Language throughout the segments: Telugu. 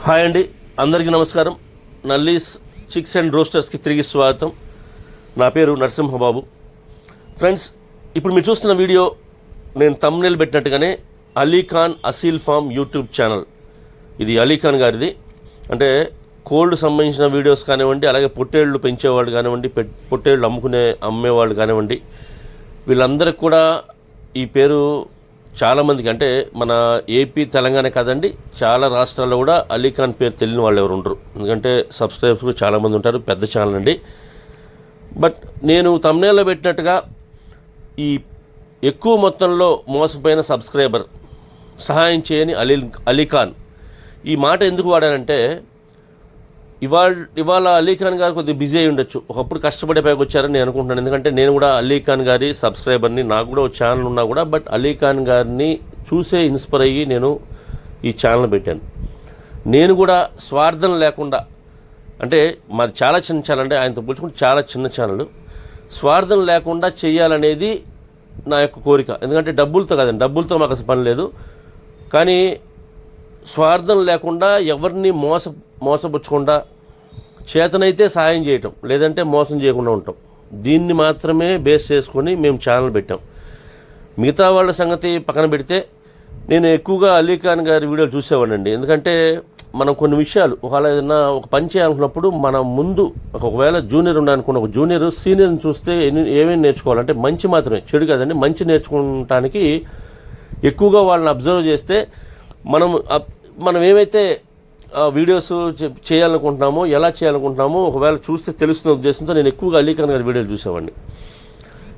హాయ్ అండి. అందరికీ నమస్కారం. నల్లీస్ చిక్స్ అండ్ రోస్టర్స్కి తిరిగి స్వాగతం. నా పేరు నరసింహబాబు. ఫ్రెండ్స్ ఇప్పుడు మీరు చూస్తున్న వీడియో నేను thumbnail పెట్టినట్టుగానే Alikhan Aseel farm YouTube channel. ఇది అలీఖాన్ గారిది. అంటే కోల్డ్ సంబంధించిన వీడియోస్ కానివ్వండి అలాగే పొట్టేళ్ళు పెంచేవాళ్ళు కానివ్వండి పెట్- పొట్టేళ్ళు అమ్ముకునే అమ్మేవాళ్ళు కానివ్వండి వీళ్ళందరికీ కూడా ఈ పేరు చాలామందికి అంటే మన ఏపీ తెలంగాణ కాదండి చాలా రాష్ట్రాల్లో కూడా అలీఖాన్ పేరు తెలియని వాళ్ళు ఎవరు ఉండరు. ఎందుకంటే సబ్స్క్రైబర్స్ కూడా చాలామంది ఉంటారు పెద్ద ఛానల్ అండి. బట్ నేను తమ్నేల్లో పెట్టినట్టుగా ఈ ఎక్కువ మొత్తంలో మోసపోయిన సబ్స్క్రైబర్ సహాయం చేయని అలీ అలీఖాన్. ఈ మాట ఎందుకు వాడానంటే ఇవాళ ఇవాళ అలీ ఖాన్ గారు కొద్దిగా బిజీ అయి ఉండొచ్చు. ఒకప్పుడు కష్టపడే పైకి వచ్చారని నేను అనుకుంటున్నాను. ఎందుకంటే నేను కూడా అలీ ఖాన్ గారి సబ్స్క్రైబర్ని నాకు కూడా ఒక ఛానల్ ఉన్నా కూడా బట్ అలీ ఖాన్ గారిని చూసే ఇన్స్పైర్ అయ్యి నేను ఈ ఛానల్ పెట్టాను. నేను కూడా స్వార్థం లేకుండా అంటే మరి చాలా చిన్న ఛానల్ అంటే ఆయనతో పోల్చుకుంటే చాలా చిన్న ఛానల్. స్వార్థం లేకుండా చేయాలనేది నా యొక్క కోరిక. ఎందుకంటే డబ్బులతో కాదండి డబ్బులతో మాకు అసలు పని లేదు. కానీ స్వార్థం లేకుండా ఎవరిని మోస మోసపుచ్చకుండా చేతనైతే సాయం చేయటం లేదంటే మోసం చేయకుండా ఉంటాం దీన్ని మాత్రమే బేస్ చేసుకొని మేము ఛానల్ పెట్టాం. మిగతా వాళ్ళ సంగతి పక్కన పెడితే నేను ఎక్కువగా అలీ ఖాన్ గారి వీడియోలు చూసేవాడినండి. ఎందుకంటే మనం కొన్ని విషయాలు ఒకవేళ ఏదైనా ఒక పని చేయాలనుకున్నప్పుడు మనం ముందు ఒకవేళ జూనియర్ ఉండాలనుకున్న ఒక జూనియర్ సీనియర్ని చూస్తే ఏమేమి నేర్చుకోవాలంటే మంచి మాత్రమే చెడు కాదండి మంచి నేర్చుకోవటానికి ఎక్కువగా వాళ్ళని అబ్జర్వ్ చేస్తే మనం అప్- మనం ఏమైతే వీడియోస్ చేయాలనుకుంటున్నామో ఎలా చేయాలనుకుంటున్నామో ఒకవేళ చూస్తే తెలుస్తున్న ఉద్దేశంతో నేను ఎక్కువగా అలీఖాన్ గారి వీడియోలు చూసేవాడిని.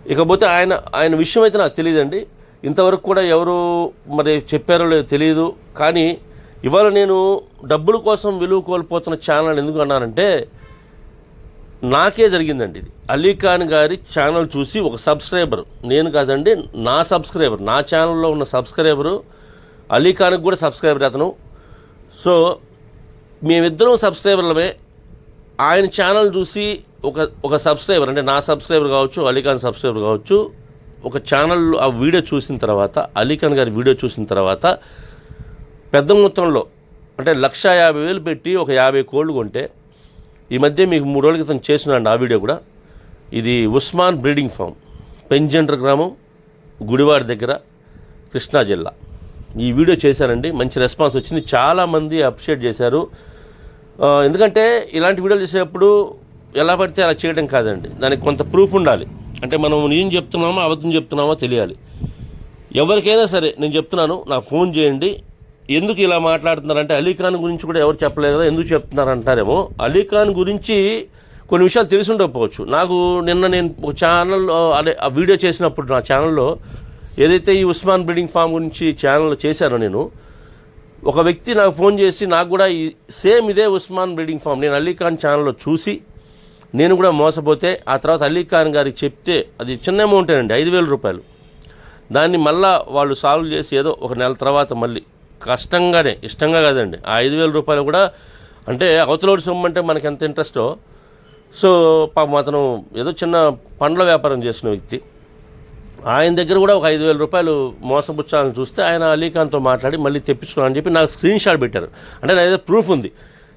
ఇకపోతే ఆయన ఆయన విషయం అయితే నాకు తెలియదండి. ఇంతవరకు కూడా ఎవరు మరి చెప్పారో లేదో తెలియదు. కానీ ఇవాళ నేను డబ్బుల కోసం విలువ కోల్పోతున్న ఛానల్ ఎందుకు అన్నానంటే నాకే జరిగిందండి ఇది. అలీ ఖాన్ గారి ఛానల్ చూసి ఒక సబ్స్క్రైబర్. నేను కాదండి నా సబ్స్క్రైబర్. నా ఛానల్లో ఉన్న సబ్స్క్రైబరు అలీఖాన్కి కూడా సబ్స్క్రైబర్ అతను. సో మేమిద్దరం సబ్స్క్రైబర్లమే. ఆయన ఛానల్ చూసి ఒక ఒక సబ్స్క్రైబర్ అంటే నా సబ్స్క్రైబర్ కావచ్చు అలీఖాన్ సబ్స్క్రైబర్ కావచ్చు ఒక ఛానల్ ఆ వీడియో చూసిన తర్వాత అలీఖాన్ గారి వీడియో చూసిన తర్వాత పెద్ద మొత్తంలో అంటే లక్ష యాభై వేలు పెట్టి ఒక యాభై కోళ్ళు కొంటే ఈ మధ్య మీకు మూడు రోజుల క్రితం చేసినాండి ఆ వీడియో కూడా. ఇది ఉస్మాన్ బ్రీడింగ్ ఫామ్ పెంజండ్ర గ్రామం గుడివాడ దగ్గర కృష్ణా జిల్లా. ఈ వీడియో చేశానండి మంచి రెస్పాన్స్ వచ్చింది. చాలామంది అప్రిషియేట్ చేశారు. ఎందుకంటే ఇలాంటి వీడియోలు చేసేటప్పుడు ఎలా పడితే అలా చేయడం కాదండి. దానికి కొంత ప్రూఫ్ ఉండాలి. అంటే మనం ఏం చెప్తున్నామో అబద్ధం చెప్తున్నామో తెలియాలి. ఎవరికైనా సరే నేను చెప్తున్నాను నాకు ఫోన్ చేయండి. ఎందుకు ఇలా మాట్లాడుతున్నారంటే అలీఖాన్ గురించి కూడా ఎవరు చెప్పలేదు కదా ఎందుకు చెప్తున్నారు అంటారేమో అలీఖాన్ గురించి కొన్ని విషయాలు తెలిసి ఉండకపోవచ్చు. నాకు నిన్న నేను ఒక ఛానల్లో అదే ఆ వీడియో చేసినప్పుడు నా ఛానల్లో ఏదైతే ఈ ఉస్మాన్ బ్రీడింగ్ ఫామ్ గురించి ఛానల్ చేశానో నేను ఒక వ్యక్తి నాకు ఫోన్ చేసి నాకు కూడా ఈ సేమ్ ఇదే ఉస్మాన్ బ్రీడింగ్ ఫామ్ నేను అలీఖాన్ ఛానల్లో చూసి నేను కూడా మోసపోతే ఆ తర్వాత అలీఖాన్ గారికి చెప్తే అది చిన్న అమౌంటేనండి ఐదు వేల రూపాయలు. దాన్ని మళ్ళా వాళ్ళు సాల్వ్ చేసి ఏదో ఒక నెల తర్వాత మళ్ళీ కష్టంగానే ఇష్టంగా కాదండి ఆ ఐదు వేల రూపాయలు కూడా అంటే అవతలోడి సొమ్ము అంటే మనకి ఎంత ఇంట్రెస్టో సో పాపం అతను ఏదో చిన్న పండ్ల వ్యాపారం చేసిన వ్యక్తి. ఆయన దగ్గర కూడా ఒక ఐదు వేల రూపాయలు మోసపుచ్చాలని చూస్తే ఆయన అలీఖాన్తో మాట్లాడి మళ్ళీ తెప్పించుకున్నాను చెప్పి నాకు స్క్రీన్ షాట్ పెట్టారు. అంటే నా ఏదో ప్రూఫ్ ఉంది.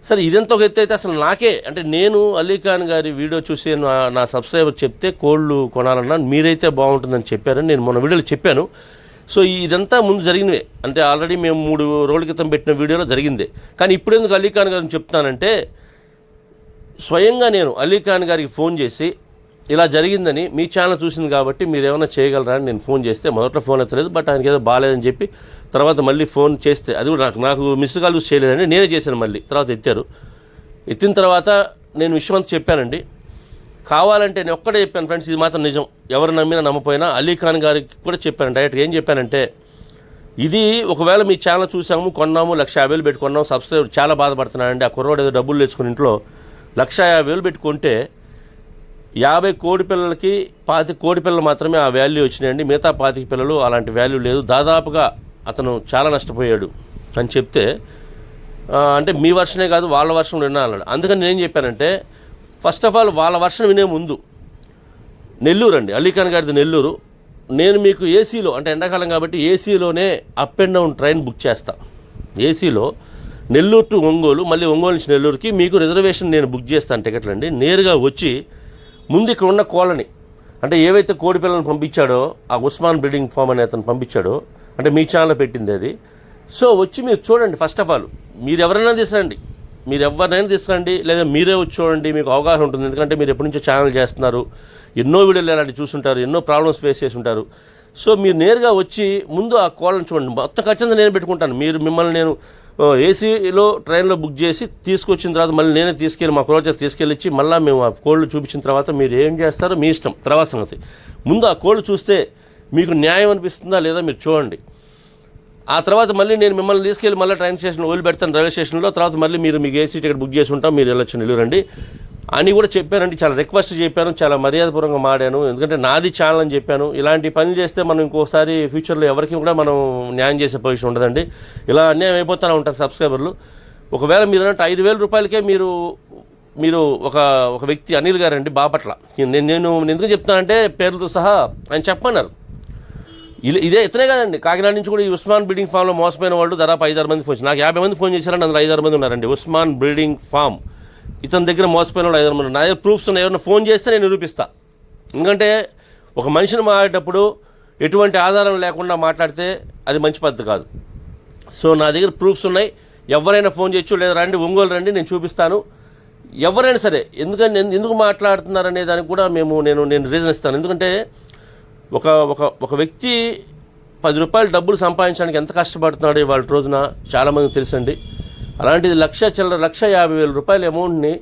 సరే ఇదంతా ఒక ఎత్తు అయితే అసలు నాకే అంటే నేను అలీఖాన్ గారి వీడియో చూసి నా నా సబ్స్క్రైబర్ చెప్తే కోళ్ళు కొనాలన్నా మీరైతే బాగుంటుందని చెప్పారని నేను మొన్న వీడియోలో చెప్పాను. సో ఇదంతా ముందు జరిగినవే. అంటే ఆల్రెడీ మేము మూడు రోజుల క్రితం పెట్టిన వీడియోలో జరిగిందే. కానీ ఇప్పుడు ఎందుకు అలీఖాన్ గారిని చెప్తానంటే స్వయంగా నేను అలీఖాన్ గారికి ఫోన్ చేసి ఇలా జరిగిందని మీ ఛానల్ చూసింది కాబట్టి మీరు ఏమైనా చేయగలరా అని నేను ఫోన్ చేస్తే మొదట్లో ఫోన్ ఎత్తలేదు బట్ ఆయనకి ఏదో బాగాలేదని చెప్పి తర్వాత మళ్ళీ ఫోన్ చేస్తే అది కూడా నాకు నాకు మిస్ కాల్ యూస్ చేయలేదండి నేనే చేశాను మళ్ళీ తర్వాత ఎత్తారు. ఎత్తిన తర్వాత నేను విషయం అంతా చెప్పానండి కావాలంటే నేను ఒక్కడే చెప్పాను ఫ్రెండ్స్ ఇది మాత్రం నిజం ఎవరు నమ్మినా నమ్మపోయినా అలీ ఖాన్ గారికి కూడా చెప్పాను డైరెక్ట్గా ఏం చెప్పానంటే ఇది ఒకవేళ మీ ఛానల్ చూసాము కొన్నాము లక్ష యాభై వేలు పెట్టుకున్నాము సబ్స్క్రైబర్ చాలా బాధపడుతున్నాడండి ఆ కుర్రోడు ఏదో డబ్బులు తెచ్చుకుని ఇంట్లో లక్ష యాభై వేలు పెట్టుకుంటే యాభై కోడి పిల్లలకి పాతి కోడి పిల్లలు మాత్రమే ఆ వాల్యూ వచ్చినాయండి. మిగతా పాతిక పిల్లలు అలాంటి వాల్యూ లేదు. దాదాపుగా అతను చాలా నష్టపోయాడు అని చెప్తే అంటే మీ వర్షనే కాదు వాళ్ళ వర్షం వినాలన్నాడు అందుకని నేను ఏం చెప్పానంటే ఫస్ట్ ఆఫ్ ఆల్ వాళ్ళ వర్షం వినే ముందు నెల్లూరు అండి అలీఖాన్ గారిది నెల్లూరు. నేను మీకు ఏసీలో అంటే ఎండాకాలం కాబట్టి ఏసీలోనే up and down train book చేస్తా. ఏసీలో నెల్లూరు టు ఒంగోలు మళ్ళీ ఒంగోలు నుంచి నెల్లూరుకి మీకు రిజర్వేషన్ నేను బుక్ చేస్తాను టికెట్లు అండి నేరుగా వచ్చి ముందు ఇక్కడ ఉన్న కాలనీ. అంటే ఏవైతే కోడి పిల్లలను పంపించాడో ఆ ఉస్మాన్ బ్రీడింగ్ ఫామ్ అనే అతను పంపించాడో అంటే మీ ఛానల్లో పెట్టింది అది. సో వచ్చి మీరు చూడండి ఫస్ట్ ఆఫ్ ఆల్ మీరు ఎవరైనా తీసుకురండి మీరు ఎవరినైనా తీసుకురండి లేదా మీరే వచ్చి చూడండి మీకు అవగాహన ఉంటుంది. ఎందుకంటే మీరు ఎప్పటి నుంచో ఛానల్ చేస్తున్నారు. ఎన్నో వీడియోలు ఇలాంటివి చూసుంటారు ఎన్నో ప్రాబ్లమ్స్ ఫేస్ చేసి ఉంటారు సో మీరు నేరుగా వచ్చి ముందు ఆ కోళ్ళని చూడండి. మొత్తం ఖచ్చితంగా నేను పెట్టుకుంటాను. మీరు మిమ్మల్ని నేను ఏసీలో ట్రైన్లో బుక్ చేసి తీసుకొచ్చిన తర్వాత మళ్ళీ నేనే తీసుకెళ్ళి మా కులచర్ తీసుకెళ్ళిచ్చి మళ్ళీ మేము ఆ కోళ్ళు చూపించిన తర్వాత మీరు ఏం చేస్తారో మీ ఇష్టం. తర్వాత సంగతి. ముందు ఆ కోళ్ళు చూస్తే మీకు న్యాయం అనిపిస్తుందా లేదా మీరు చూడండి. ఆ తర్వాత మళ్ళీ నేను మిమ్మల్ని తీసుకెళ్ళి మళ్ళీ ట్రైన్ స్టేషన్ వదిలిపెడతాను రైల్వే స్టేషన్లో. తర్వాత మళ్ళీ మీరు మీకు ఏసీ టికెట్ బుక్ చేసి ఉంటాం మీరు వెళ్ళొచ్చు నిలురండి అని కూడా చెప్పానండి చాలా రిక్వెస్ట్ చెప్పాను చాలా మర్యాదపూర్వకంగా మాడాను ఎందుకంటే నాది ఛానల్ అని చెప్పాను. ఇలాంటి పనులు చేస్తే మనం ఇంకోసారి ఫ్యూచర్లో ఎవరికి కూడా మనం న్యాయం చేసే పొజిషన్ ఉండదండి. ఇలా అన్యాయం అయిపోతూనే ఉంటారు సబ్స్క్రైబర్లు ఒకవేళ మీరు అన్నట్టు ఐదు వేల రూపాయలకే మీరు మీరు ఒక ఒక వ్యక్తి అనిల్ గారండి బాపట్ల నేను నేను ఎందుకు చెప్తానంటే పేర్లతో సహా ఆయన చెప్పన్నారు ఇలా ఇదే ఇతనే కదండి. కాకినాడ నుంచి కూడా ఈ ఉస్మాన్ బ్రీడింగ్ ఫామ్లో మోసపోయిన వాళ్ళు దాదాపు ఐదారు మంది ఫోన్ నాకు యాభై మంది ఫోన్ చేశారండి అందులో ఐదారు మంది ఉన్నారండి. Usman breeding farm. ఇతని దగ్గర మోసపోయిన వాళ్ళు ఐదు నా దగ్గర ప్రూఫ్స్ ఉన్నాయి. ఎవరైనా ఫోన్ చేస్తే నేను నిరూపిస్తా. ఎందుకంటే ఒక మనిషిని మాట్లాడేటప్పుడు ఎటువంటి ఆధారం లేకుండా మాట్లాడితే అది మంచి పద్ధతి కాదు. సో నా దగ్గర ప్రూఫ్స్ ఉన్నాయి. ఎవరైనా ఫోన్ చేయొచ్చు లేదా రండి ఒంగోలు రండి నేను చూపిస్తాను. ఎవరైనా సరే ఎందుకంటే ఎందుకు మాట్లాడుతున్నారు అనే దానికి కూడా మేము నేను నేను రీజన్ ఇస్తాను. ఎందుకంటే ఒక ఒక ఒక వ్యక్తి పది రూపాయలు డబ్బులు సంపాదించడానికి ఎంత కష్టపడుతున్నాడో ఇవాళ రోజున చాలామందికి తెలుసండి. అలాంటిది లక్ష చిల్లర లక్ష యాభై వేల రూపాయల అమౌంట్ని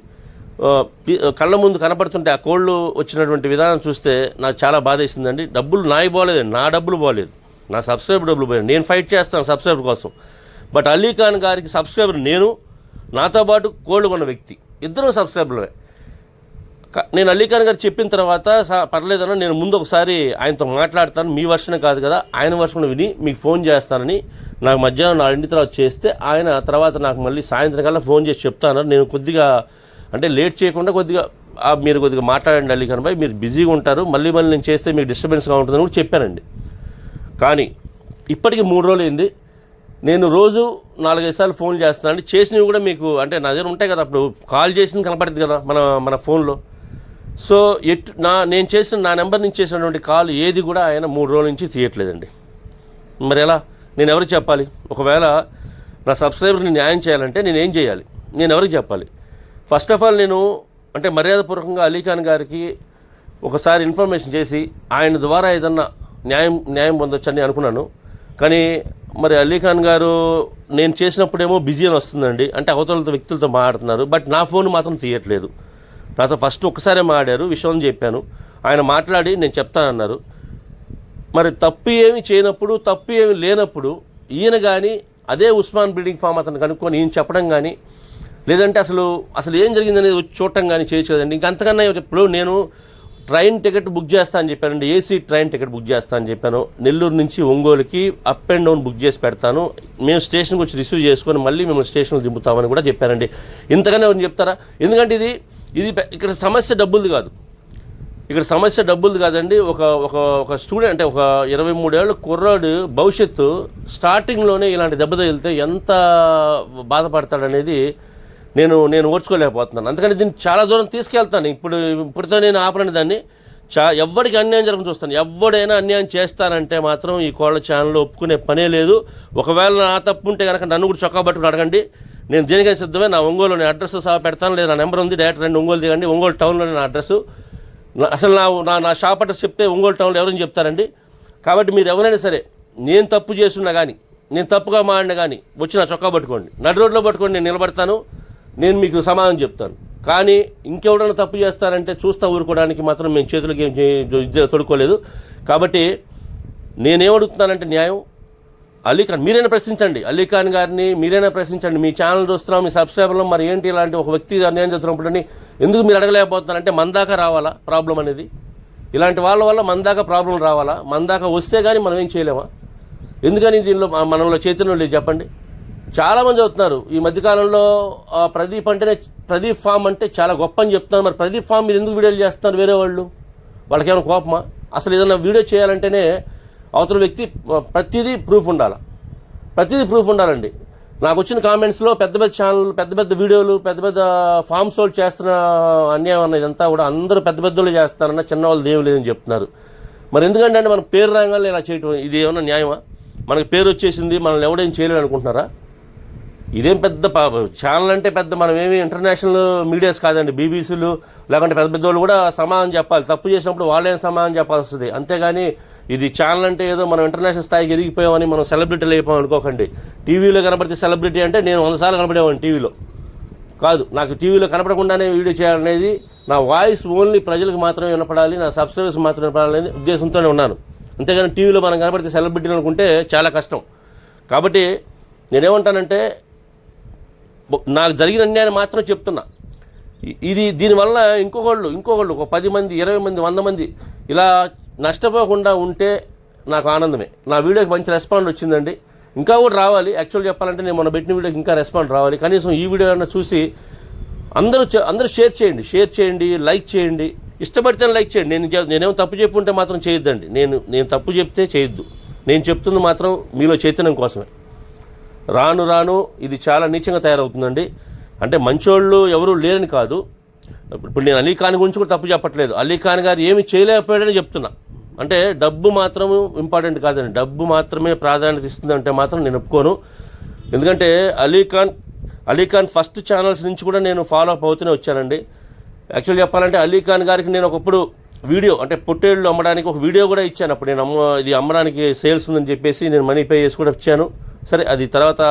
కళ్ళ ముందు కనపడుతుంటే ఆ కోళ్ళు వచ్చినటువంటి విధానం చూస్తే నాకు చాలా బాధేసిందండి డబ్బులు నాయి పోలేదండి. నా డబ్బులు పోలేదు. నా సబ్స్క్రైబర్ డబ్బులు పోయాయి. నేను ఫైట్ చేస్తాను సబ్స్క్రైబర్ కోసం. బట్ అలీఖాన్ గారికి సబ్స్క్రైబర్ నేను. నాతో పాటు కోళ్ళు కొన్న వ్యక్తి. ఇద్దరు సబ్స్క్రైబర్లే నేను అలీఖాన్ గారు చెప్పిన తర్వాత "సా- పర్లేదన్న నేను ముందు ఒకసారి ఆయనతో మాట్లాడతాను. మీ వర్షన్ కాదు కదా ఆయన వర్షన్ విని మీకు ఫోన్ చేస్తానని నాకు మధ్యాహ్నం నాలుగింటి తర్వాత చేస్తే ఆయన తర్వాత నాకు మళ్ళీ సాయంత్రం కల్లా ఫోన్ చేసి చెప్తాను నేను కొద్దిగా అంటే లేట్ చేయకుండా కొద్దిగా మీరు కొద్దిగా మాట్లాడండి అలీఖాన్ భాయ్ మీరు బిజీగా ఉంటారు. మళ్ళీ మళ్ళీ నేను చేస్తే మీకు డిస్టర్బెన్స్గా ఉంటుందని కూడా చెప్పానండి. కానీ ఇప్పటికి మూడు రోజులు అయింది. నేను రోజు నాలుగైదు సార్లు ఫోన్ చేస్తున్నాను చేసినవి కూడా మీకు అంటే నా దగ్గర ఉంటాయి కదా అప్పుడు కాల్ చేసింది కనపడుతుంది కదా మన మన ఫోన్లో. సో ఎట్ నా నేను చేసిన నా నెంబర్ నుంచి చేసినటువంటి కాల్ ఏది కూడా ఆయన మూడు రోజుల నుంచి తీయట్లేదండి. మరి ఎలా? నేను ఎవరికి చెప్పాలి? ఒకవేళ నా సబ్స్క్రైబర్ని న్యాయం చేయాలంటే నేను ఏం చేయాలి? నేను ఎవరికి చెప్పాలి? ఫస్ట్ ఆఫ్ ఆల్ నేను అంటే మర్యాదపూర్వకంగా అలీఖాన్ గారికి ఒకసారి ఇన్ఫర్మేషన్ చేసి ఆయన ద్వారా ఏదన్నా న్యాయం న్యాయం పొందొచ్చని అనుకున్నాను. కానీ మరి అలీఖాన్ గారు నేను చేసినప్పుడేమో బిజీ అని వస్తుందండి. అంటే అవతలతో వ్యక్తులతో మాట్లాడుతున్నారు. బట్ నా ఫోన్ మాత్రం తీయట్లేదు. నాతో ఫస్ట్ ఒకసారే మాడారు విషయం చెప్పాను. ఆయన మాట్లాడి నేను చెప్తానన్నారు. మరి తప్పు ఏమి చేయనప్పుడు తప్పు ఏమి లేనప్పుడు ఈయన కానీ అదే ఉస్మాన్ బ్రీడింగ్ ఫామ్ అతను కనుక్కొని ఈయన చెప్పడం కానీ లేదంటే అసలు అసలు ఏం జరిగిందనేది వచ్చి చూడటం కానీ చేయొచ్చు కదండి. ఇంకంతకన్నా ఇప్పుడు నేను ట్రైన్ టికెట్ బుక్ చేస్తా అని చెప్పానండి. ఏసీ ట్రైన్ టికెట్ బుక్ చేస్తా అని చెప్పాను. నెల్లూరు నుంచి ఒంగోలుకి అప్ అండ్ డౌన్ బుక్ చేసి పెడతాను. మేము స్టేషన్కి వచ్చి రిసీవ్ చేసుకొని మళ్ళీ మేము స్టేషన్కి దింపుతామని కూడా చెప్పానండి. ఇంతకన్నా ఎవరిని చెప్తారా? ఎందుకంటే ఇది ఇది ఇక్కడ సమస్య డబ్బులు కాదు. ఇక్కడ సమస్య డబ్బులు కాదండి ఒక ఒక ఒక స్టూడెంట్ అంటే ఒక ఇరవై మూడేళ్ళ కుర్రాడు భవిష్యత్తు స్టార్టింగ్లోనే ఇలాంటి దెబ్బ తగిలితే ఎంత బాధపడతాడనేది నేను నేను ఓర్చుకోలేకపోతున్నాను. అందుకని దీన్ని చాలా దూరం తీసుకెళ్తాను. ఇప్పుడు ఇప్పుడుతో నేను ఆపలేని దాన్ని. చా ఎవరికి అన్యాయం జరగడం చూస్తాను. ఎవడైనా అన్యాయం చేస్తానంటే మాత్రం ఈ కోళ్ళ ఛానల్లో ఒప్పుకునే పనే లేదు. ఒకవేళ నా తప్పు ఉంటే కనుక నన్ను కూడా చొక్కా పట్టుకుని అడగండి. నేను దేనికైనా సిద్ధమే నా ఒంగోలు నేను అడ్రస్ సహా పెడతాను లేదా నా నెంబర్ ఉంది డైరెక్ట్ రెండు ఒంగోలు దిగండి ఒంగోలు టౌన్లోనే నా అడ్రస్ అసలు నా నా నా షాప్ అడ్రస్ చెప్తే ఒంగోలు టౌన్లో ఎవరైనా చెప్తారండి? కాబట్టి మీరు ఎవరైనా సరే నేను తప్పు చేస్తున్నా కానీ నేను తప్పుగా మాడినా కానీ వచ్చి నా చొక్కా పట్టుకోండి. నడి రోడ్లో పట్టుకోండి నేను నిలబడతాను నేను మీకు సమాధానం చెప్తాను. కానీ ఇంకెవడన్నా తప్పు చేస్తారంటే చూస్తా ఊరుకోవడానికి మాత్రం మేము చేతులకి ఏం తొడుక్కోలేదు. కాబట్టి నేనేమడుగుతున్నానంటే న్యాయం అలీఖాన్ మీరైనా ప్రశ్నించండి. అలీఖాన్ గారిని మీరైనా ప్రశ్నించండి. మీ ఛానల్ చూస్తున్నాం మీ సబ్స్క్రైబర్లో మరి ఏంటి ఇలాంటి ఒక వ్యక్తి అన్యాయం చేస్తున్నప్పుడు ఎందుకు మీరు అడగలేకపోతున్నారంటే మన దాకా రావాలా ప్రాబ్లం అనేది? ఇలాంటి వాళ్ళ వల్ల మన దాకా ప్రాబ్లం రావాలా? మన దాకా వస్తే కానీ మనం ఏం చేయలేమా? ఎందుకని దీనిలో మనలో చైతన్యం లేదు చెప్పండి. చాలామంది అవుతున్నారు ఈ మధ్యకాలంలో ప్రదీప్ అంటేనే ప్రదీప్ ఫామ్ అంటే చాలా గొప్ప అని చెప్తున్నారు. మరి ప్రదీప్ ఫామ్ మీద ఎందుకు వీడియోలు చేస్తున్నారు వేరే వాళ్ళు? వాళ్ళకేమైనా కోపమా? అసలు ఏదైనా వీడియో చేయాలంటేనే అవతల వ్యక్తి ప్రతిదీ ప్రూఫ్ ఉండాలి? ప్రతిదీ ప్రూఫ్ ఉండాలండి. నాకు వచ్చిన కామెంట్స్లో పెద్ద పెద్ద ఛానల్ పెద్ద పెద్ద వీడియోలు పెద్ద పెద్ద ఫామ్స్ వాళ్ళు చేస్తున్న అన్యాయం అన్న ఇదంతా కూడా అందరూ పెద్ద పెద్ద వాళ్ళు చేస్తారన్న చిన్న వాళ్ళు దేవు లేదని చెప్తున్నారు. మరి ఎందుకంటే అంటే మన పేరు రాగానే ఇలా చేయటం ఇది ఏమన్నా న్యాయమా? మనకి పేరు వచ్చేసింది మనల్ని ఎవడేం చేయలేదు అనుకుంటున్నారా? ఇదేం పెద్ద ఛానల్ అంటే పెద్ద మనం ఏమి ఇంటర్నేషనల్ మీడియాస్ కాదండి బీబీసీలు లేకుంటే పెద్ద పెద్ద వాళ్ళు కూడా సమాధానం చెప్పాలి. తప్పు చేసినప్పుడు వాళ్ళేం సమాధానం చెప్పాల్సి వస్తుంది. అంతేగాని ఇది ఛానల్ అంటే ఏదో మనం ఇంటర్నేషనల్ స్థాయికి ఎదిగిపోయామని మనం సెలబ్రిటీలు అయిపోయాం అనుకోకండి. టీవీలో కనబడితే సెలబ్రిటీ అంటే నేను వందసార్లు కనబడేవాడిని టీవీలో కాదు నాకు టీవీలో కనపడకుండానే వీడియో చేయాలనేది నా వాయిస్ ఓన్లీ ప్రజలకు మాత్రమే వినపడాలి నా సబ్స్క్రైబర్స్ మాత్రమే వినపడాలనేది ఉద్దేశంతోనే ఉన్నాను. అంతేగాని టీవీలో మనం కనపడితే సెలబ్రిటీలు అనుకుంటే చాలా కష్టం. కాబట్టి నేనేమంటానంటే నాకు జరిగిన అన్యాయం మాత్రం చెప్తున్నా. ఇది దీనివల్ల ఇంకొకళ్ళు ఇంకొకళ్ళు ఒక పది మంది ఇరవై మంది వంద మంది ఇలా నష్టపోకుండా ఉంటే నాకు ఆనందమే. నా వీడియోకి మంచి రెస్పాండ్ వచ్చిందండి. ఇంకా కూడా రావాలి. యాక్చువల్ చెప్పాలంటే నేను మొన్న పెట్టిన వీడియోకి ఇంకా రెస్పాండ్ రావాలి. కనీసం ఈ వీడియో అయినా చూసి అందరూ అందరూ షేర్ చేయండి. షేర్ చేయండి లైక్ చేయండి. ఇష్టపడితే లైక్ చేయండి. నేను నేనేమో తప్పు చెప్పుంటే మాత్రం చేయొద్దండి. నేను నేను తప్పు చెప్తే చేయొద్దు. నేను చెప్తుంది మాత్రం మీలో చైతన్యం కోసమే. రాను రాను ఇది చాలా నీచంగా తయారవుతుందండి. అంటే మంచోళ్ళు ఎవరూ లేరని కాదు. ఇప్పుడు నేను అలీ ఖాన్ గురించి కూడా తప్పు చెప్పట్లేదు. అలీ ఖాన్ గారు ఏమి చేయలేకపోయాడని చెప్తున్నా. అంటే డబ్బు మాత్రం ఇంపార్టెంట్ కాదండి. డబ్బు మాత్రమే ప్రాధాన్యత ఇస్తుందంటే మాత్రం నేను ఒప్పుకోను. ఎందుకంటే అలీ ఖాన్ అలీ ఖాన్ ఫస్ట్ ఛానల్స్ నుంచి కూడా నేను ఫాలో అప్ అవుతూనే వచ్చానండి. యాక్చువల్ చెప్పాలంటే అలీ ఖాన్ గారికి నేను ఒకప్పుడు వీడియో అంటే పొట్టేళ్ళు అమ్మడానికి ఒక వీడియో కూడా ఇచ్చాను. అప్పుడు నేను అమ్మ ఇది అమ్మడానికి సేల్స్ ఉందని చెప్పేసి నేను మనీ పే చేసి కూడా ఇచ్చాను. సరే అది తర్వాత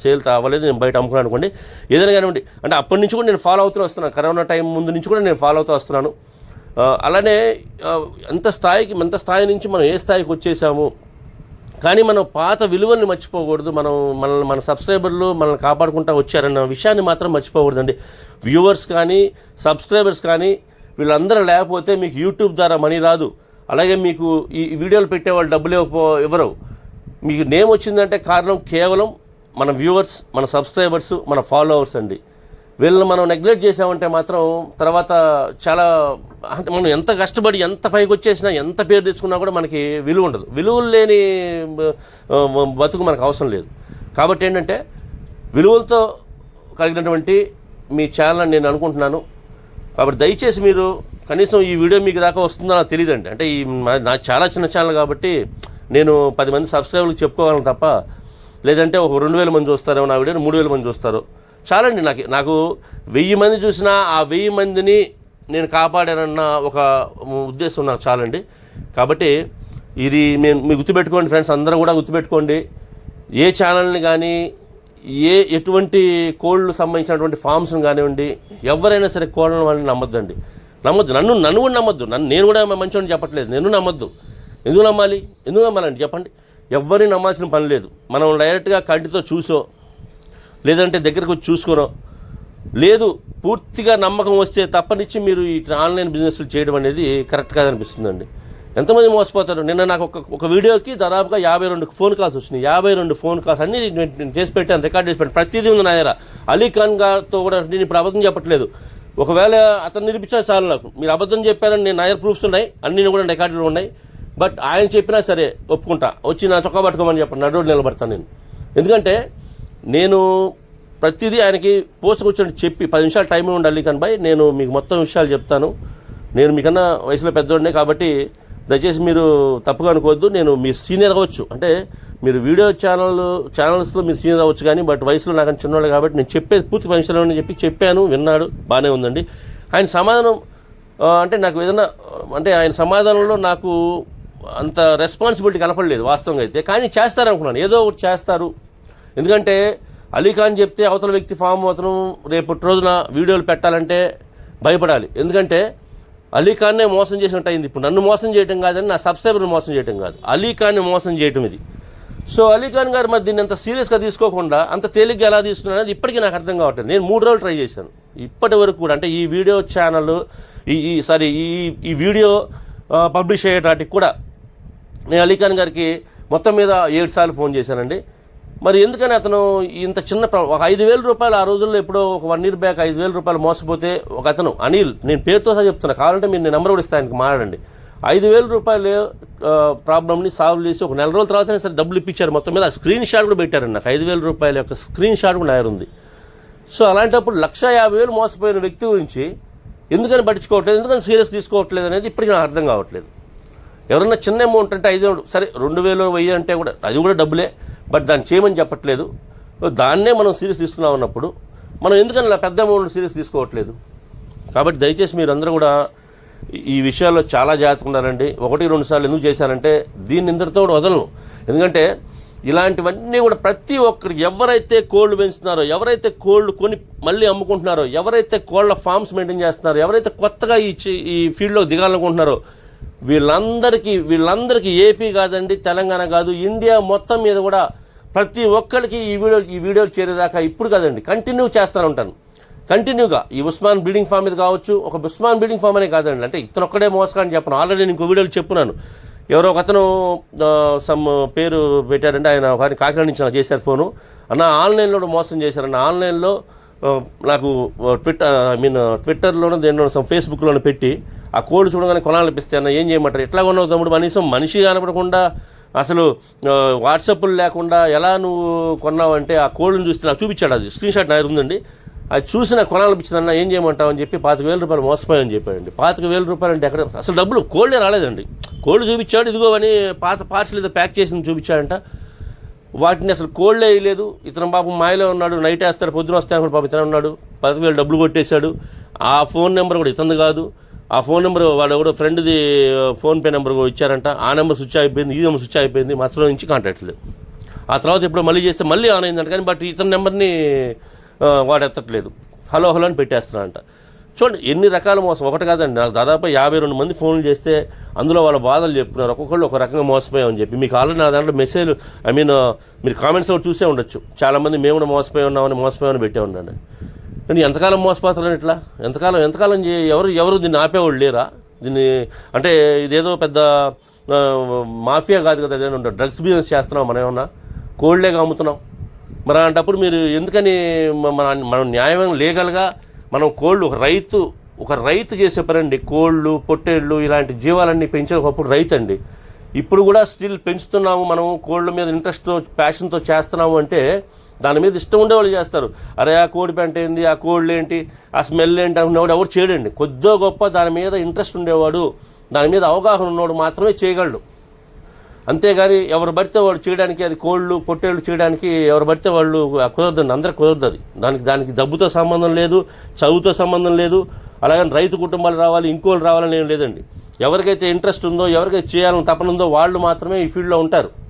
సేల్ అవ్వలేదు నేను బయట అమ్ముకున్నాను అనుకోండి. ఏదైనా కానివ్వండి అంటే అప్పటి నుంచి కూడా నేను ఫాలో అవుతూ వస్తున్నాను కరోనా టైం ముందు నుంచి కూడా నేను ఫాలో అవుతూ వస్తున్నాను. అలానే ఎంత స్థాయికి ఎంత స్థాయి నుంచి మనం ఏ స్థాయికి వచ్చేసాము కానీ మనం పాత విలువల్ని మర్చిపోకూడదు. మనం మనల్ని మన సబ్స్క్రైబర్లు మనల్ని కాపాడుకుంటూ వచ్చారన్న విషయాన్ని మాత్రం మర్చిపోకూడదండి. వ్యూవర్స్ కానీ సబ్స్క్రైబర్స్ కానీ వీళ్ళందరూ లేకపోతే మీకు యూట్యూబ్ ద్వారా మనీ రాదు. అలాగే మీకు ఈ వీడియోలు వీడియోలు పెట్టేవాళ్ళు డబ్బులు ఇవ్వరు. మీకు నేమ్ వచ్చిందంటే కారణం కేవలం మన వ్యూవర్స్ మన సబ్స్క్రైబర్స్ మన ఫాలోవర్స్ అండి. వీళ్ళని మనం నెగ్లెక్ట్ చేసామంటే మాత్రం తర్వాత చాలా అంటే మనం ఎంత కష్టపడి ఎంత పైకి వచ్చేసినా ఎంత పేరు తెచ్చుకున్నా కూడా మనకి విలువ ఉండదు. విలువలు లేని బతుకు మనకు అవసరం లేదు. కాబట్టి ఏంటంటే విలువలతో కలిగినటువంటి మీ ఛానల్ అని నేను అనుకుంటున్నాను. కాబట్టి దయచేసి మీరు కనీసం ఈ వీడియో మీకు దాకా వస్తుందో నాకు తెలియదండి. అంటే ఈ నా చాలా చిన్న ఛానల్ కాబట్టి నేను పది మంది సబ్స్క్రైబర్లకు చెప్పుకోగలను తప్ప లేదంటే ఒక రెండు వేల మంది చూస్తారేమో నా వీడియోని మూడు వేల మంది చూస్తారు. చాలండి నాకు నాకు వెయ్యి మంది చూసినా ఆ వెయ్యి మందిని నేను కాపాడానన్న ఒక ఉద్దేశం నాకు చాలండి. కాబట్టి ఇది నేను మీ గుర్తుపెట్టుకోండి ఫ్రెండ్స్ అందరూ కూడా గుర్తుపెట్టుకోండి. ఏ ఛానల్ని కానీ ఏ ఎటువంటి కోళ్ళు సంబంధించినటువంటి ఫామ్స్ని కానివ్వండి ఎవరైనా సరే కోళ్ళని వాళ్ళని నమ్మొద్దండి. నమ్మొద్దు. నన్ను నన్ను కూడా నమ్మొద్దు. నన్ను నేను కూడా మంచివాడిని చెప్పట్లేదు. నేను నమ్మొద్దు. ఎందుకు నమ్మాలి? ఎందుకు నమ్మాలండి? చెప్పండి. ఎవరిని నమ్మాల్సిన పని లేదు. మనం డైరెక్ట్గా కంటితో చూసో లేదంటే దగ్గరకు వచ్చి చూసుకోనో లేదు పూర్తిగా నమ్మకం వస్తే తప్పనిచ్చి మీరు ఈ ఆన్లైన్ బిజినెస్లు చేయడం అనేది కరెక్ట్ కాదనిపిస్తుందండి. ఎంతమంది మోసపోతారు? నిన్న నాకు ఒక ఒక వీడియోకి దాదాపుగా యాభై రెండు ఫోన్ కాల్స్ వచ్చినాయి. యాభై రెండు ఫోన్ కాల్స్ అన్నీ నేను చేసి పెట్టాను రికార్డ్ చేసి పెట్టాను. ప్రతిదీ ఉంది నా దగ్గర. అలీ ఖాన్ గారితో కూడా నేను ఇప్పుడు అబద్ధం చెప్పట్లేదు. ఒకవేళ అతను నిరూపించాలి చాలు నాకు. మీరు అబద్ధం చెప్పారని నేను నా ప్రూఫ్స్ ఉన్నాయి. అన్నీ కూడా రికార్డులు ఉన్నాయి. బట్ ఆయన చెప్పినా సరే ఒప్పుకుంటా. వచ్చి నా చొక్కా పట్టుకోమని చెప్పండి నడువుడు నిలబడతాను నేను. ఎందుకంటే నేను ప్రతిదీ ఆయనకి పోస్ట్ చెప్పి పది నిమిషాలు టైం ఉండాలి కానీ బాయ్ నేను మీకు మొత్తం విషయాలు చెప్తాను. నేను మీకన్నా వయసులో పెద్దోడినే కాబట్టి దయచేసి మీరు తప్పుగా అనుకోవద్దు. నేను మీ సీనియర్ అవ్వచ్చు. అంటే మీరు వీడియో ఛానల్ ఛానల్స్లో మీరు సీనియర్ అవ్వచ్చు కానీ బట్ వయసులో నాకు చిన్నవాళ్ళు కాబట్టి నేను చెప్పేది పూర్తి మనుషులు అని చెప్పి చెప్పాను విన్నాడు బాగానే ఉందండి. ఆయన సమాధానం అంటే నాకు ఏదైనా అంటే ఆయన సమాధానంలో నాకు అంత రెస్పాన్సిబిలిటీ కనపడలేదు వాస్తవంగా అయితే. కానీ చేస్తారనుకున్నాను. ఏదో ఒకటి చేస్తారు. ఎందుకంటే అలీఖాన్ చెప్తే అవతల వ్యక్తి ఫామ్ అతను రేపటి రోజున వీడియోలు పెట్టాలంటే భయపడాలి. ఎందుకంటే అలీఖాన్నే మోసం చేసినట్టు అయింది. ఇప్పుడు నన్ను మోసం చేయడం కాదని నా సబ్స్క్రైబర్ని మోసం చేయటం కాదు. అలీఖాన్ని మోసం చేయటం ఇది. సో అలీఖాన్ గారు మరి దీన్ని అంత సీరియస్గా తీసుకోకుండా అంత తేలిగ్గా ఎలా తీసుకున్నాను అనేది ఇప్పటికీ నాకు అర్థం కావట్లేదు. నేను మూడు రోజులు ట్రై చేశాను. ఇప్పటి వరకు కూడా అంటే ఈ వీడియో ఛానల్ ఈ ఈ సారీ ఈ ఈ వీడియో పబ్లిష్ అయ్యేటాటికి కూడా నేను అలీఖాన్ గారికి మొత్తం మీద ఏడు సార్లు ఫోన్ చేశానండి. మరి ఎందుకని అతను ఇంత చిన్న ఒక ఐదు వేల రూపాయలు ఆ రోజుల్లో ఎప్పుడో ఒక వన్ ఇయర్ బ్యాక్ ఐదు వేల రూపాయలు మోసపోతే ఒక అతను అనిల్ నేను పేరుతో సహా చెప్తున్నా కావాలంటే మీరు నేను నెంబర్ కూడా ఇస్తాను ఆయనకి మాట్లాడండి. ఐదు వేల రూపాయలు ప్రాబ్లమ్ని సాల్వ్ చేసి ఒక నెల రోజుల తర్వాత సరే డబ్బులు ఇప్పించారు మొత్తం మీద ఆ స్క్రీన్ షాట్ కూడా పెట్టారండి నాకు. ఐదు వేల రూపాయల యొక్క స్క్రీన్ షాట్ కూడా ఆయన ఉంది. సో అలాంటప్పుడు లక్ష యాభై వేలు మోసపోయిన వ్యక్తి గురించి ఎందుకని పట్టించుకోవట్లేదు ఎందుకని సీరియస్ తీసుకోవట్లేదు అనేది ఇప్పటికీ నాకు అర్థం కావట్లేదు. ఎవరన్నా చిన్న అమౌంట్ అంటే ఐదు సరే రెండు వేలు వెయ్యి అంటే కూడా అది కూడా డబ్బులే. బట్ దాన్ని చేయమని చెప్పట్లేదు. దాన్నే మనం సీరియస్ తీసుకున్నాం అన్నప్పుడు మనం ఎందుకని ఇలా పెద్ద అమౌంట్ సీరియస్ తీసుకోవట్లేదు? కాబట్టి దయచేసి మీరందరూ కూడా ఈ- విషయాల్లో చాలా జాగ్రత్తగా ఉండాలండి. ఒకటి రెండు సార్లు ఎందుకు చేశారంటే దీన్ని ఇందరితో కూడా వదలను. ఎందుకంటే ఇలాంటివన్నీ కూడా ప్రతి ఒక్కరు ఎవరైతే కోళ్ళు పెంచుతున్నారో ఎవరైతే కోళ్ళు కొని మళ్ళీ అమ్ముకుంటున్నారో ఎవరైతే కోళ్ళ ఫార్మ్స్ మెయింటైన్ చేస్తున్నారో ఎవరైతే కొత్తగా ఈ ఈ ఫీల్డ్లో దిగాలనుకుంటున్నారో వీళ్ళందరికీ వీళ్ళందరికీ ఏపీ కాదండి తెలంగాణ కాదు ఇండియా మొత్తం మీద కూడా ప్రతి ఒక్కరికి ఈ వీడియో ఈ వీడియోలు చేరేదాకా ఇప్పుడు కాదండి కంటిన్యూ చేస్తూనే ఉంటాను. కంటిన్యూగా ఈ ఉస్మాన్ బిల్డింగ్ ఫామ్ మీద కావచ్చు ఒక ఉస్మాన్ బిల్డింగ్ ఫామ్ అనే కాదండి అంటే ఇతను ఒక్కడే మోసగాని చెప్పను. ఆల్రెడీ నేను ఇంకో వీడియోలు చెప్పున్నాను. ఎవరో ఒక అతను సమ్ పేరు పెట్టారంటే ఆయన ఒకరిని కాకినాడ నుంచి నాకు చేశారు ఫోను. అన్న ఆన్లైన్లో కూడా మోసం చేశారన్న ఆన్లైన్లో నాకు ట్విట్టర్ ఐ మీన్ ట్విట్టర్లోనూ దేనిలో సమ్ ఫేస్బుక్లోనూ పెట్టి ఆ కోడి చూడగానే కొనాలనిపిస్తే అన్న ఏం చేయమంటారు? ఎట్లా కొన్నావు తమ్ముడు? కనీసం మనిషి కనపడకుండా అసలు వాట్సాప్లు లేకుండా ఎలా నువ్వు కొన్నావంటే ఆ కోళ్ళని చూస్తే నాకు చూపించాడు అది. స్క్రీన్ షాట్ నాకు ఉందండి. అది చూసి నాకు కొనాలనిపించిందన్న ఏం చేయమంటావు అని చెప్పి పాతిక వేల రూపాయలు మోసపోయాయని చెప్పాడండి. పాతిక వేల రూపాయలు అంటే ఎక్కడ? అసలు డబ్బులు కోళ్ళే రాలేదండి. కోల్డ్ చూపించాడు ఇదిగో అని పాత పార్సల్ ఏదో ప్యాక్ చేసింది చూపించాడంట. వాటిని అసలు కోళ్ళే వేయలేదు. ఇతను పాపం మాయలో ఉన్నాడు నైట్ వేస్తాడు పొద్దున వస్తాను పాపం ఇతను ఉన్నాడు. పదకొండు వేలు డబ్బులు కొట్టేశాడు. ఆ ఫోన్ నెంబర్ కూడా ఇతను కాదు. ఆ ఫోన్ నెంబర్ వాళ్ళు కూడా ఫ్రెండ్ది ఫోన్పే నెంబర్ ఇచ్చారంట. ఆ నెంబర్ స్విచ్ అయిపోయింది ఈ నెంబర్ స్విచ్ అయిపోయింది మసలో నుంచి కాంటాక్ట్ లేదు. ఆ తర్వాత ఎప్పుడో మళ్ళీ చేస్తే మళ్ళీ ఆన్ అయిందంట కానీ బట్ ఇతని నెంబర్ని వాడు ఎత్తట్లేదు. హలో హలో అని పెట్టేస్తున్నాడంట చూడండి ఎన్ని రకాల మోసం. ఒకటి కాదండి నాకు దాదాపు యాభై రెండు మంది ఫోన్లు చేస్తే అందులో వాళ్ళ బాధలు చెప్తున్నారు. ఒక్కొక్కళ్ళు ఒక రకంగా మోసపోయామని చెప్పి. మీకు ఆల్రెడీ నా దాంట్లో మెసేజ్ ఐ మీన్ మీరు కామెంట్స్ కూడా చూసే ఉండొచ్చు. చాలామంది మేము కూడా మోసపోయి ఉన్నామని మోసపోయామని పెట్టే ఉన్నాను కానీ ఎంతకాలం మోసపోతారని ఇట్లా? ఎంతకాలం ఎంతకాలం చే- ఎవరు ఎవరు దీన్ని ఆపేవాళ్ళు లేరా? దీన్ని అంటే ఇదేదో పెద్ద మాఫియా కాదు కదా అదేదో డ్రగ్స్ బిజినెస్ చేస్తున్నాం మనం ఏమన్నా? కోల్డ్లేగా అమ్ముతున్నాం మరి అలాంటప్పుడు మీరు ఎందుకని మన మనం న్యాయం లీగల్గా మనం కోళ్ళు ఒక రైతు ఒక రైతు చేసే పనండి. కోళ్ళు పొట్టేళ్ళు ఇలాంటి జీవాలన్నీ పెంచే ఒకప్పుడు రైతు అండి ఇప్పుడు కూడా స్టిల్ పెంచుతున్నాము మనం కోళ్ళ మీద ఇంట్రెస్ట్తో ప్యాషన్తో చేస్తున్నాము అంటే దాని మీద ఇష్టం ఉండేవాళ్ళు చేస్తారు. అరే ఆ కోడి పెంట ఏంది? ఆ కోళ్ళు ఏంటి ఆ స్మెల్ ఏంటి? అనుకునేవాడు ఎవరు చేయడండి. కొద్దో గొప్ప దాని మీద ఇంట్రెస్ట్ ఉండేవాడు. దాని మీద అవగాహన ఉన్నవాడు మాత్రమే చేయగలడు. అంతేగాని ఎవరు పడితే వాడు చేయడానికి అది కోళ్ళు పొట్టేళ్ళు చేయడానికి ఎవరు పడితే వాళ్ళు కుదరదండి. అందరికి కుదరదు అది. దానికి దానికి డబ్బుతో సంబంధం లేదు చదువుతో సంబంధం లేదు. అలాగని రైతు కుటుంబాలు రావాలి ఇంకోళ్ళు రావాలని ఏం లేదండి. ఎవరికైతే ఇంట్రెస్ట్ ఉందో ఎవరికైతే చేయాలని తపన ఉందో వాళ్ళు మాత్రమే ఈ ఫీల్డ్లో ఉంటారు.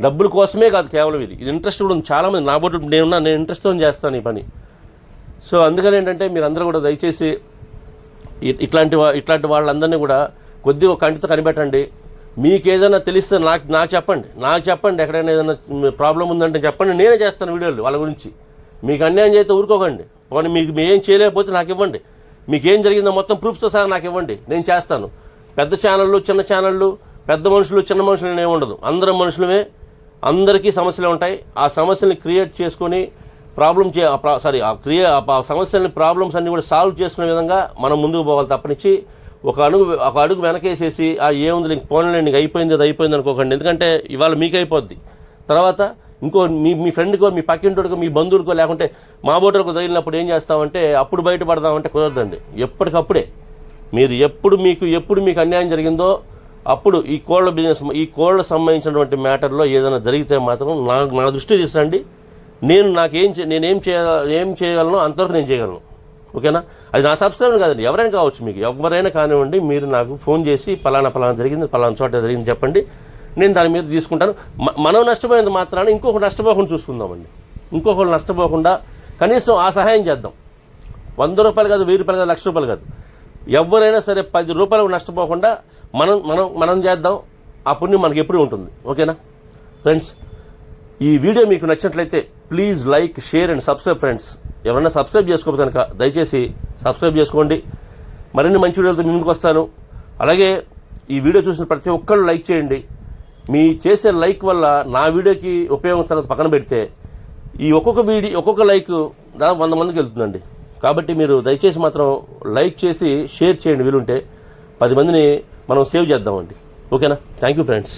డబ్బుల కోసమే కాదు కేవలం ఇది. ఇది ఇంట్రెస్ట్ కూడా ఉంది. చాలామంది నా బోటు నేనున్నా నేను ఇంట్రెస్ట్తో చేస్తాను ఈ పని. సో అందుకని ఏంటంటే మీరందరూ కూడా దయచేసి ఇట్లాంటి వా- ఇట్లాంటి వాళ్ళందరినీ కూడా కొద్దిగా ఒక కంటితో కనిపెట్టండి. మీకు ఏదైనా తెలిస్తే నాకు నాకు చెప్పండి. నాకు చెప్పండి. ఎక్కడైనా ఏదైనా ప్రాబ్లం ఉందంటే చెప్పండి. నేనే చేస్తాను వీడియోలు వాళ్ళ గురించి. మీకు అన్యాయం చేస్తే ఊరుకోకండి. పోనీ మీకు మీ ఏం చేయలేకపోతే నాకు ఇవ్వండి. మీకు ఏం జరిగిందో మొత్తం ప్రూఫ్తో సహా నాకు ఇవ్వండి. నేను చేస్తాను. పెద్ద ఛానళ్ళు చిన్న ఛానళ్ళు పెద్ద మనుషులు చిన్న మనుషులు ఏమి ఉండదు. అందరం మనుషులమే. అందరికీ సమస్యలు ఉంటాయి. ఆ సమస్యల్ని క్రియేట్ చేసుకొని ప్రాబ్లం చే సారీ ఆ క్రియే ఆ సమస్యల్ని ప్రాబ్లమ్స్ అన్ని కూడా సాల్వ్ చేసుకునే విధంగా మనం ముందుకు పోవాలి తప్పనిచ్చి. ఒక అడుగు ఒక అడుగు వెనకేసేసి ఆ ఏముంది? నీకు పోన్లే నీకు అయిపోయింది అది అయిపోయింది అనుకోకండి. ఎందుకంటే ఇవాళ మీకు అయిపోద్ది. తర్వాత ఇంకో మీ మీ ఫ్రెండ్కో మీ పక్కింటోడికో మీ బంధువులకో లేకుంటే మా బోటర్కు తగిలినప్పుడు ఏం చేస్తామంటే అప్పుడు బయటపడదామంటే కుదరదండి. ఎప్పటికప్పుడే. మీరు ఎప్పుడు మీకు ఎప్పుడు మీకు అన్యాయం జరిగిందో అప్పుడు ఈ కోళ్ళ బిజినెస్ ఈ కోళ్ళ సంబంధించినటువంటి మ్యాటర్లో ఏదైనా జరిగితే మాత్రం నా నా దృష్టి తీసుకురండి నేను నాకేం చే నేనేం చేయ ఏం చేయగలను అంతవరకు నేను చేయగలను. ఓకేనా? అది నా సబ్స్క్రైబర్ కాదండి ఎవరైనా కావచ్చు మీకు. ఎవరైనా కానివ్వండి మీరు నాకు ఫోన్ చేసి పలానా పలానా జరిగింది పలానా చోట జరిగింది చెప్పండి. నేను దాని మీద తీసుకుంటాను. మనం నష్టపోయేంత మాత్రాన ఇంకొకటి నష్టపోకుండా చూసుకుందామండి. ఇంకొకరు నష్టపోకుండా కనీసం ఆ సహాయం చేద్దాం. వంద రూపాయలు కాదు వెయ్యి రూపాయలు కాదు లక్ష రూపాయలు కాదు. ఎవరైనా సరే పది రూపాయలు నష్టపోకుండా మనం మనం మనం చేద్దాం ఆ పుణ్యం మనకి ఎప్పుడు ఉంటుంది. ఓకేనా? ఫ్రెండ్స్ ఈ వీడియో మీకు నచ్చినట్లయితే please like share and subscribe friends ఎవరైనా సబ్స్క్రైబ్ చేసుకోకపోతే కనుక దయచేసి సబ్స్క్రైబ్ చేసుకోండి. మరిన్ని మంచి వీడియోలతో మీ ముందుకు వస్తాను. అలాగే ఈ వీడియో చూసిన ప్రతి ఒక్కళ్ళు లైక్ చేయండి. మీ చేసే లైక్ వల్ల నా వీడియోకి ఉపయోగం తర్వాత పక్కన పెడితే ఈ ఒక్కొక్క వీడియో ఒక్కొక్క లైక్ దాదాపు వంద మందికి వెళ్తుందండి. కాబట్టి మీరు దయచేసి మాత్రం లైక్ చేసి షేర్ చేయండి వీలుంటే. పది మందిని మనం సేవ్ చేద్దామండి. ఓకేనా? Thank you friends